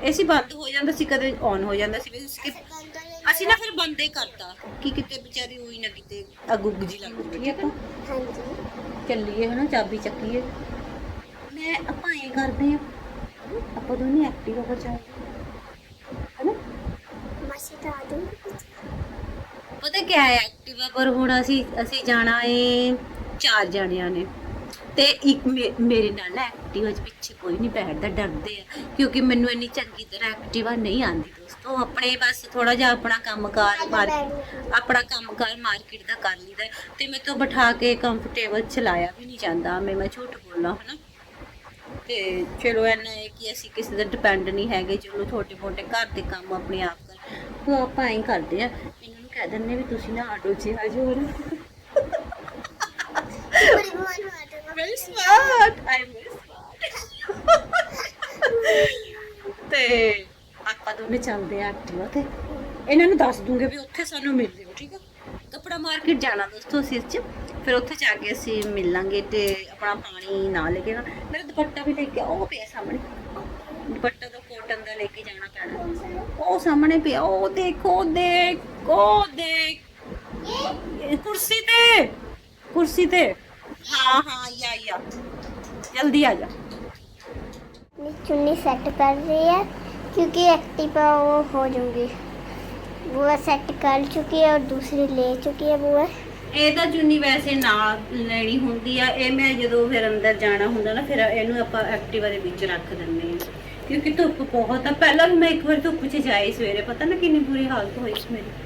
ਏਸੀ ਬੰਦ ਹੋ ਜਾਂਦਾ ਸੀ ਕਦੇ ਔਨ ਹੋ ਜਾਂਦਾ ਸੀ ਵੀ skip ਹੋ ਅਸੀਂ ਨਾ ਫਿਰ ਬੰਦ ਹੀ ਕਰਤਾ। ਕਿ ਕਿਤੇ ਵਿਚਾਰੀ ਹੋਈ ਨਾ ਕਿਤੇ ਅਗੁੱਗ ਜੀ ਲੱਗ ਜੂਗੀ ਆਪਾਂ ਹਾਂਜੀ। ਚੱਲੀਏ ਹਨਾ ਚਾਬੀ ਚੱਕੀਏ। ਮੈਂ ਆਪਾਂ ਐ ਕਰਦੇ ਆ ਆਪਾਂ ਦੋਨੇ ਐਕਟਿਵ ਹੋ ਜਾਵਾਂਗੇ ਹਨਾ? ਮਾਸੀ ਤਾਂ ਆ ਪਤਾ ਕੀ ਹੈ ਐਕਟਿਵਾ ਪਰ ਹੁਣ ਅਸੀਂ ਅਸੀਂ ਜਾਣਾ ਏ ਚਾਰ ਜਾਣਿਆਂ ਨੇ। ਤੇ ਇੱਕ ਮੇ- ਮੇਰੇ ਨਾਲ ਨਾ ਐਕਟਿਵਾ 'ਚ ਪਿੱਛੇ ਕੋਈ ਨਹੀਂ ਬੈਠਦਾ ਡਰਦੇ ਆ। ਕਿਉਂਕਿ ਮੈਨੂੰ ਇੰਨੀ ਚੰਗੀ ਤਰ੍ਹਾਂ ਐਕਟਿਵਾ ਨਹੀਂ ਆਉਂਦੀ ਦੋਸਤੋ। ਆਪਣੇ ਬਸ ਥੋੜਾ ਜਿਹਾ ਆਪਣਾ ਕੰਮਕਾਰ ਮਾਰ ਆਪਣਾ ਕੰਮਕਾਰ ਮਾਰਕੀਟ ਦਾ ਕਰ ਲਈਦਾ ਤੇ ਮੈਂ ਤੋਂ ਬਿਠਾ ਕੇ ਕੰਫਰਟੇਬਲ ਚਲਾਇਆ ਵੀ ਨਹੀਂ ਜਾਂਦਾ। ਮੈਂ ਮੈਂ ਝੂਠ ਬੋਲਾਂ ਹਨਾ? ਤੇ ਚਲੋ ਇੰਨਾ ਹੈ ਕਿ ਅਸੀਂ ਕਿਸੇ ਤੇ ਡਿਪੈਂਡ ਨਹੀਂ ਹੈਗੇ। ਚਲੋ ਛੋਟੇ ਮੋਟੇ ਘਰ ਦੇ ਕੰਮ ਆਪਣੇ ਆਪ ਕਰ ਉਹ ਆਪਾਂ ਐਂ ਕਰਦੇ ਆ। ਇਹਨਾਂ ਨੂੰ ਕਹਿ ਦਿੰਦੇ ਵੀ ਤੁਸੀਂ ਨਾ ਆਟੋ 'ਚ ਆ ਜਾਓ very smart I am very smart ਤੇ ਦੋਨੇ ਚੱਲਦੇ ਆ ਐਕਟਿਵਾ ਤੇ। ਇਹਨਾਂ ਨੂੰ ਦੱਸ ਦੂੰਗੇ ਵੀ ਉੱਥੇ ਸਾਨੂੰ ਮਿਲ ਲਿਓ ਠੀਕ ਆ? ਕੱਪੜਾ ਮਾਰਕੀਟ ਜਾਣਾ ਦੋਸਤੋ ਅਸੀਂ ਇਸ ਚ। ਫਿਰ ਉੱਥੇ ਜਾ ਕੇ ਅਸੀਂ ਮਿਲਾਂਗੇ ਤੇ ਆਪਣਾ ਪਾਣੀ ਨਾਲ ਲੈ ਕੇ ਨਾ ਦੁਪੱਟਾ ਵੀ ਲੈ ਕੇ ਉਹ ਪਿਆ ਸਾਹਮਣੇ। ਦੁਪੱਟਾ ਤਾਂ ਕੋਟਨ ਦਾ ਲੈ ਕੇ ਜਾਣਾ ਪੈਣਾ। ਉਹ ਸਾਹਮਣੇ ਪਿਆ, ਉਹ ਦੇਖੋ ਦੇਖੋ ਦੇਖ। ਕੁਰਸੀ ਤੇ ਕੁਰਸੀ ਤੇ। ਹਾਂ ਹਾਂ ਯਾ ਯਾ ਜਲਦੀ ਆ ਜਾ। ਚੁੰਨੀ ਸੈੱਟ ਕਰ ਰਹੀ ਹੈ क्योंकि एक्टिवा वो हो जाऊंगी बुआ सेट कर चुकी है और दूसरी ले चुकी है बुआ ਇਹ ਤਾਂ ਚੁੰਨੀ ਵੈਸੇ ਨਾਲ ਲੈਣੀ ਹੁੰਦੀ ਆ ਇਹ ਮੈਂ ਜਦੋਂ ਫਿਰ ਅੰਦਰ ਜਾਣਾ ਹੁੰਦਾ ਨਾ ਫਿਰ ਇਹਨੂੰ ਆਪਾਂ ਐਕਟਿਵਾ ਦੇ ਵਿੱਚ ਰੱਖ ਦਿੰਦੇ ਆ ਕਿਉਂਕਿ ਧੁੱਪ ਬਹੁਤ ਆ ਪਹਿਲਾਂ ਵੀ ਮੈਂ ਇੱਕ ਵਾਰ ਧੁੱਪ 'ਚ ਜਾਈ ਸਵੇਰੇ ਪਤਾ ਨਾ ਕਿੰਨੀ ਬੁਰੀ ਹਾਲਤ ਹੋਈ ਸੀ ਮੇਰੀ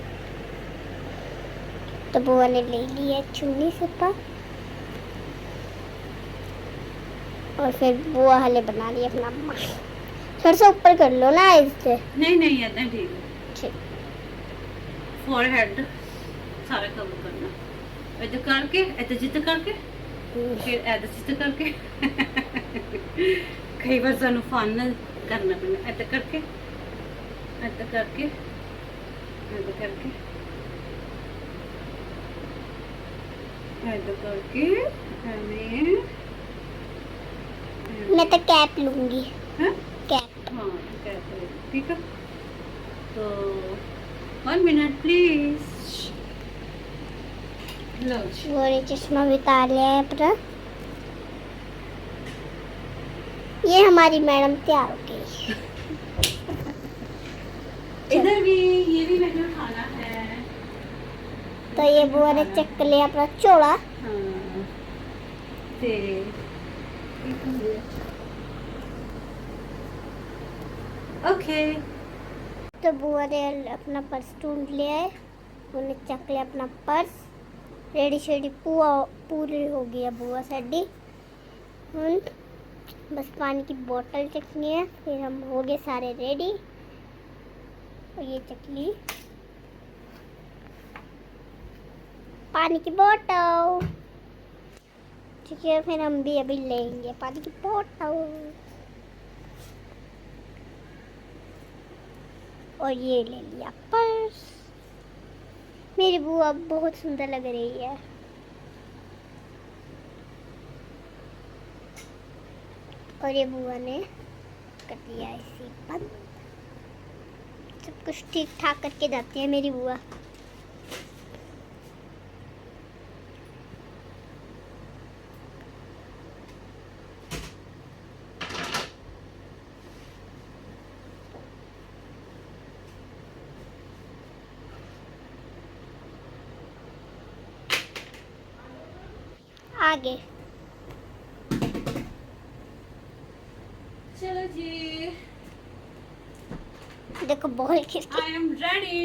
तो बुआ ने ले ली है चुन्नी सिप्पा और फिर बुआ हले बना ली अपना मास्क थोड़ा सा ऊपर कर लो ना इससे ਨਹੀਂ ਨਹੀਂ ਏਦਾਂ ਠੀਕ ਹੈ ठीक ਫੋਰਹੈਡ ਸਾਰਾ ਕਵਰ ਕਰਨਾ ਇੱਧਰ ਕਰਕੇ ਇੱਧਰ ਜਿੱਤ ਕਰਕੇ ਫਿਰ ਇੱਧਰ ਜਿੱਤ ਕਰਕੇ ਕਈ ਵਾਰ ਸਾਨੂੰ ਫਨ ਕਰਨਾ ਪੈਂਦਾ ਇੱਧਰ ਕਰਕੇ ਇੱਧਰ ਕਰਕੇ ਇੱਧਰ ਕਰਕੇ ਇੱਧਰ ਕਰਕੇ ਐਵੇਂ मैं तो कैप लूंगी ਹਾਂ कैप हाँ ठीक है तो वन मिनट प्लीज़ लो जी। चश्मा उतार लिया है अपना ये हमारी मैडम तैयार हो गई। इधर भी ये भी मैंने उठाना है। तो ये बुआ ने चेक कर लिया अपना चोला। हाँ। ते ओके तो बुआ ने अपना पर्स ढूंढ लिया है। उन्हें चक लिया अपना पर्स। रेडी शेडी पूरा पूरी हो गई है बुआ साडी। हुन बस पानी की बोतल चकनी है, फिर हम हो गए सारे रेडी। और ये चकली पानी की बोतल। ठीक है, फिर हम भी अभी लेंगे पानी की बोतल। और ये ले लिया, पर्स। मेरी बुआ बहुत सुंदर लग रही है। और ये बुआ ने कर दिया इसी बंद। सब कुछ ठीक ठाक करके जाती है मेरी बुआ। आगे। चलो जी। देखो बॉल खेलते आई एम रेडी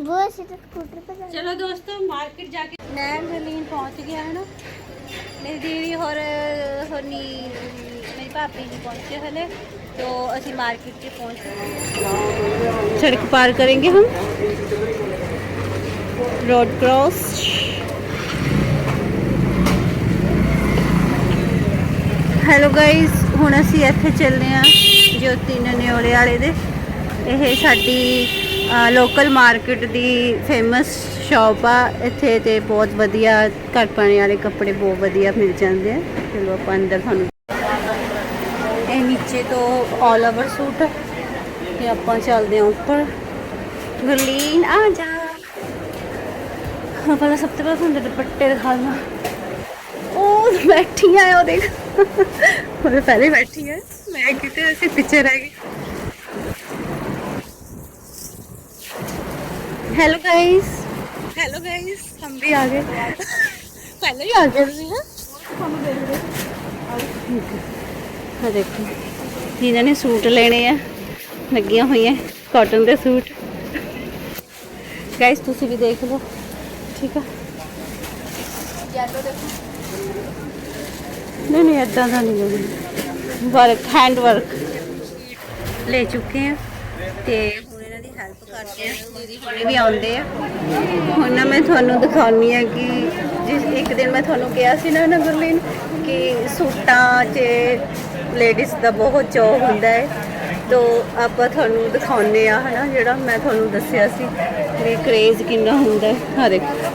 वो ऐसे तो स्कूटर पर चलो दोस्तों मार्केट जाके मैं ज़मीन पहुँच गया है ना। मेरी दीदी और होनी मेरी भाभी जी पहुँचे हले तो अभी मार्केट से पहुँच गए। सड़क पार करेंगे हम। रोड क्रॉस ਹੈਲੋ ਗਾਇਸ ਹੁਣ ਅਸੀਂ ਇੱਥੇ ਚੱਲਦੇ ਆ ਜੋਤੀ ਨਨਿਓਲੇ ਵਾਲੇ ਦੇ। ਇਹ ਸਾਡੀ ਲੋਕਲ ਮਾਰਕੀਟ ਦੀ ਫੇਮਸ ਸ਼ਾਪ ਆ। ਇੱਥੇ ਤੇ ਬਹੁਤ ਵਧੀਆ ਘਰ ਪਾਣੇ ਵਾਲੇ ਕੱਪੜੇ ਬਹੁਤ ਵਧੀਆ ਮਿਲ ਜਾਂਦੇ ਆ। ਚਲੋ ਆਪਾਂ ਅੰਦਰ ਤੁਹਾਨੂੰ ਇਹ ਨੀਚੇ ਤੋਂ ਆਲ ਓਵਰ ਸੂਟ ਤੇ ਆਪਾਂ ਚੱਲਦੇ ਆ ਉੱਪਰ। ਗੁਰਲੀਨ, ਆ ਜਾ। ਪਹਿਲਾਂ ਸਭ ਤੋਂ ਪਹਿਲਾਂ ਤੁਹਾਨੂੰ ਦੁਪੱਟੇ ਦਿਖਾ ਦਵਾਂ ਉਹ ਬੈਠੀ ਆ ਉਹ ਦੇਖ ਉਹ ਪਹਿਲੇ ਬੈਠੀ ਹੈ ਮੈਂ ਕਿਤੇ ਅਸੀਂ ਪਿੱਛੇ ਰਹਿ ਗਏ हेलो गाइस हेलो गाइस हम भी आ गए पहले ही आ गए थे हाँ हाँ देखो ਜਿਨ੍ਹਾਂ ਨੇ ਸੂਟ ਲੈਣੇ ਆ ਲੱਗੀਆਂ ਹੋਈਆਂ ਕਾਟਨ ਦੇ ਸੂਟ ਗਾਇਸ ਤੁਸੀਂ ਵੀ ਦੇਖ ਲਓ ਠੀਕ ਆ ਨਹੀਂ ਨਹੀਂ ਇਦਾਂ ਦਾ ਨਹੀਂ ਹੈ ਵਰਕ ਹੈਂਡ ਵਰਕ ਲੈ ਚੁੱਕੇ ਆ ਤੇ ਹੁਣ ਇਹਨਾਂ ਦੀ ਹੈਲਪ ਕਰਦੇ ਆ। ਦੀਦੀ ਹੁਣੇ ਵੀ ਆਉਂਦੇ ਆ। ਹੁਣ ਨਾ ਮੈਂ ਤੁਹਾਨੂੰ ਦਿਖਾਉਣੀ ਆ ਕਿ ਜਿਸ ਇੱਕ ਦਿਨ ਮੈਂ ਤੁਹਾਨੂੰ ਕਿਹਾ ਸੀ ਨਾ ਨਾ ਗੁਰਲੀਨ ਕਿ ਸੂਟਾਂ 'ਚ ਲੇਡੀਜ਼ ਦਾ ਬਹੁਤ ਚੋਅ ਹੁੰਦਾ ਹੈ। ਤੋ ਆਪਾਂ ਤੁਹਾਨੂੰ ਦਿਖਾਉਨੇ ਆ ਹਨਾ ਜਿਹੜਾ ਮੈਂ ਤੁਹਾਨੂੰ ਦੱਸਿਆ ਸੀ ਵੀ ਕ੍ਰੇਜ਼ ਕਿੰਨਾ ਹੁੰਦਾ ਹੈ। ਹਾਂ ਦੇਖੋ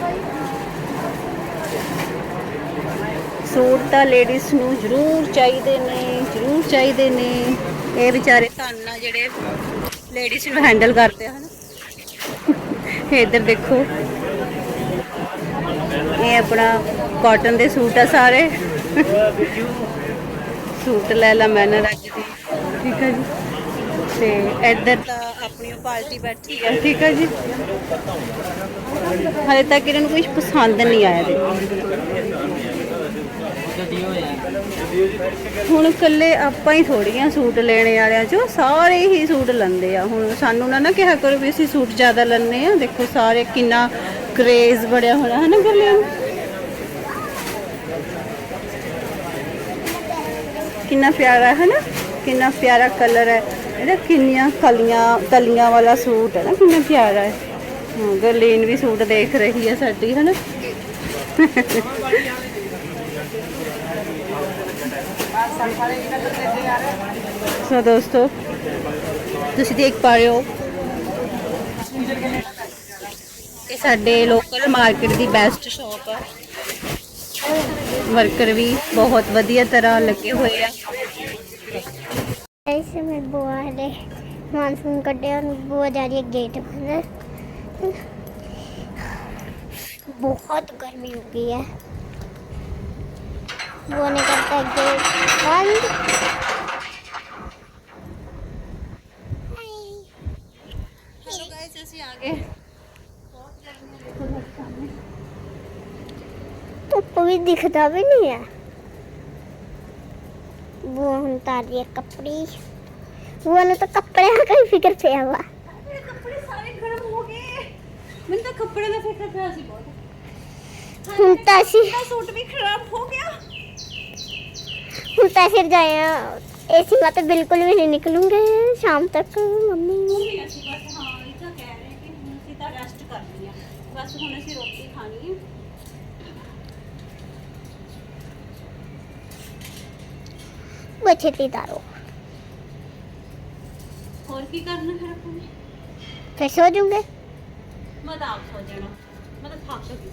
ਸੂਟ ਤਾਂ ਲੇਡੀਜ਼ ਨੂੰ ਜ਼ਰੂਰ ਚਾਹੀਦੇ ਨੇ, ਜ਼ਰੂਰ ਚਾਹੀਦੇ ਨੇ। ਇਹ ਵਿਚਾਰੇ ਧੰਨ ਆ ਜਿਹੜੇ ਲੇਡੀਜ਼ ਨੂੰ ਹੈਂਡਲ ਕਰਦੇ ਹਨ। ਇੱਧਰ ਦੇਖੋ। ਇਹ ਆਪਣਾ ਕਾਟਨ ਦੇ ਸੂਟ ਆ ਸਾਰੇ। ਸੂਟ ਲੈ ਲਾ ਮੈਂ ਨਾ ਦੀ ਠੀਕ ਹੈ ਜੀ। ਤੇ ਇੱਧਰ ਤਾਂ ਆਪਣੀ ਪਾਰਟੀ ਬੈਠੀ ਹੈ ਠੀਕ ਹੈ ਜੀ। ਹਲੇ ਤੱਕ ਇਹਨਾਂ ਨੂੰ ਕੁਝ ਪਸੰਦ ਨਹੀਂ ਆਇਆ ਦੇ ਹੁਣ ਇਕੱਲੇ ਆਪਾਂ ਹੀ ਥੋੜੀਆਂ ਸੂਟ ਲੈਣੇ ਵਾਲਿਆਂ ਚੋਂ, ਸਾਰੇ ਹੀ ਸੂਟ ਲੈਂਦੇ ਆ। ਹੁਣ ਸਾਨੂੰ ਨਾ ਨਾ ਕਿਹਾ ਕਰੋ ਵੀ ਅਸੀਂ ਸੂਟ ਜ਼ਿਆਦਾ ਲੈਣੇ ਆ ਦੇਖੋ ਸਾਰੇ ਕਿੰਨਾ ਕ੍ਰੇਜ਼ ਬੜਿਆ ਹੋਣਾ ਹੈ ਨਾ ਗੱਲੇ? ਕਿੰਨਾ ਪਿਆਰਾ ਹੈ ਨਾ ਕਿੰਨਾ ਪਿਆਰਾ ਕਲਰ ਹੈ। ਇਹਦਾ ਕਿੰਨੀਆਂ ਕਲੀਆਂ ਕਲੀਆਂ ਵਾਲਾ ਸੂਟ ਹੈ ਨਾ, ਕਿੰਨਾ ਪਿਆਰਾ ਹੈ। ਹਾਂ, ਗਰਲੀਨ ਵੀ ਸੂਟ ਦੇਖ ਰਹੀ ਹੈ ਸਾਡੀ ਹੈ ਨਾ ਸੋ ਦੋਸਤੋ, ਤੁਸੀਂ ਦੇਖ ਪਾ ਰਹੇ ਹੋ। ਇਹ ਸਾਡੇ ਲੋਕਲ ਮਾਰਕੀਟ ਦੀ ਬੈਸਟ ਸ਼ਾਪ ਆ। ਵਰਕਰ ਵੀ ਬਹੁਤ ਵਧੀਆ ਤਰ੍ਹਾਂ ਲੱਗੇ ਹੋਏ ਆ। ਇਸ ਵਿੱਚ ਬੁਆ ਦੇ ਮਾਨਸੂਨ ਕੱਢਿਆ ਨੂੰ ਬੁਆ ਜਾ ਰਹੀ ਗੇਟ ਬੰਦ ਬਹੁਤ ਗਰਮੀ ਹੋ ਗਈ ਹੈ। है बुआ ने करता है गेट बंद ਹੈਲੋ ਗਾਇਸ ਅਸੀਂ ਆ ਗਏ ਧੁੱਪ ਵੀ ਦਿਖਦਾ ਵੀ ਨਹੀਂ ਹੈ ਬੂਆ ਹੁਣ ਤਾਰ ਰਹੀ ਹੈ ਕੱਪੜੇ ਬੂਆ ਨੂੰ ਤਾਂ ਕੱਪੜਿਆਂ ਦਾ ਹੀ ਫਿਕਰ ਪਿਆ ਵਾ ਕੱਪੜੇ ਸਾਰੇ ਗਰਮ ਹੋ ਗਏ ਮੈਨੂੰ ਤਾਂ ਕੱਪੜੇ ਦਾ ਫਿਕਰ ਪਿਆ ਸੀ ਬਹੁਤ ਹੁਣ ਤਾਂ ਅਸੀਂ ਮੇਰਾ ਸੂਟ ਵੀ ਖਰਾਬ ਹੋ ਗਿਆ ਹੁਣ ਤਾਂ ਫਿਰ ਜਾਏ ਏਸੀ ਮਾ ਤਾਂ ਬਿਲਕੁਲ ਵੀ ਨਹੀਂ ਨਿਕਲੂੰਗੇ ਸ਼ਾਮ ਤੱਕ ਮੰਮੀ ਨਹੀਂ ਅਸੀਂ ਬਸ ਹਾਂ ਇਹ ਤਾਂ ਕਹਿ ਰਹੇ ਕਿ ਹੁਣ ਅਸੀਂ ਤਾਂ ਰੈਸਟ ਕਰਨੀ ਆ ਬਸ ਹੁਣ ਅਸੀਂ ਰੋਟੀ ਖਾਣੀ ਹੈ ਬੱਚੇ ਤੇ ਤਾਰੋ ਹੋਰ ਕੀ ਕਰਨਾ ਫਿਰ ਆਪਾਂ ਨੇ ਫਿਰ ਸੋ ਜੂਗੇ ਮੈਂ ਤਾਂ ਆਪ ਸੋ ਜਾਣਾ ਮੈਂ ਤਾਂ ਥੱਕ ਗਈ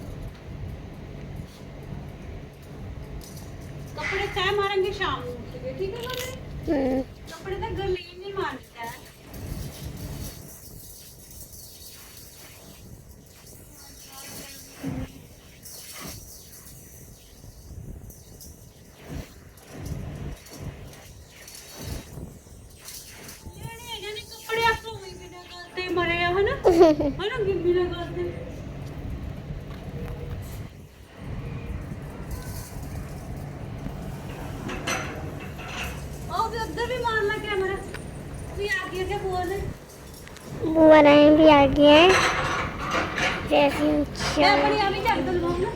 ਕੱਪੜੇ ਤੈ ਮਾਰਾਂਗੇ ਸ਼ਾਮ ਨੂੰ ਠੀਕ ਹੈ ਕੱਪੜੇ ਤਾਂ ਗਰਲੀਨ ਨਹੀਂ ਮਾਰਦਾ ਬੂਆ ਨੇ ਵੀ ਆ ਗਏ ਹੈ ਤੇ ਅਸੀਂ ਮੈਂ ਚੱਲ ਆਪਣੀ ਆ ਵੀ ਚੱਕ ਦਲਵਾਉਂ ਨਾ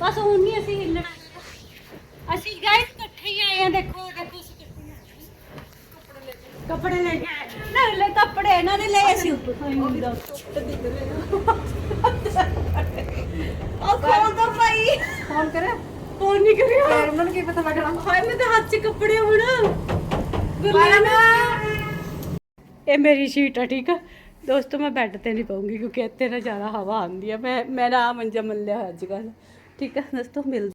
ਬਸ ਹੁਣ ਨਹੀਂ ਅਸੀਂ ਹਿੱਲਣਾ। ਅਸੀਂ ਗਾਇਸ ਇਕੱਠੇ ਹੀ ਆਏ ਆ ਦੇਖੋ ਦੇਖੋ ਅਸੀਂ ਇਕੱਠੇ ਆਏ। ਕੱਪੜੇ ਲੈ ਕੇ ਨਾ ਲੈ ਕੱਪੜੇ ਇਹਨਾਂ ਨੇ ਲਏ ਅਸੀਂ। ਉੱਪਰ ਉਹ ਕੌਣ ਦਾ ਭਾਈ? ਫੋਨ ਕਰੇ ਫੋਨ ਨਹੀਂ ਕਰਿਆ। ਯਾਰ ਉਹਨਾਂ ਨੂੰ ਕੀ ਪਤਾ ਲੱਗਣਾ। ਹਾਏ ਮੇਰੇ ਤਾਂ ਹੱਥ 'ਚ ਕੱਪੜੇ ਹੁਣ। ਗੁਰਲੀਨ। ਇਹ ਮੇਰੀ ਸ਼ੀਟ ਆ, ਠੀਕ ਆ? ਦੋਸਤੋ, ਮੈਂ ਬੈੱਡ ਤੇ ਨਹੀਂ ਪਾਉਂਗੀ ਕਿਉਂਕਿ ਇੱਥੇ ਨਾ ਜ਼ਿਆਦਾ ਹਵਾ ਆਉਂਦੀ ਆ। ਮੈਂ ਮੈਂ ਨਾ ਮੰਜਾ ਮੱਲਿਆ ਹੋਇਆ ਅੱਜ ਕੱਲ੍ਹ। ਠੀਕ ਆ, ਦੋਸਤੋ ਮਿਲ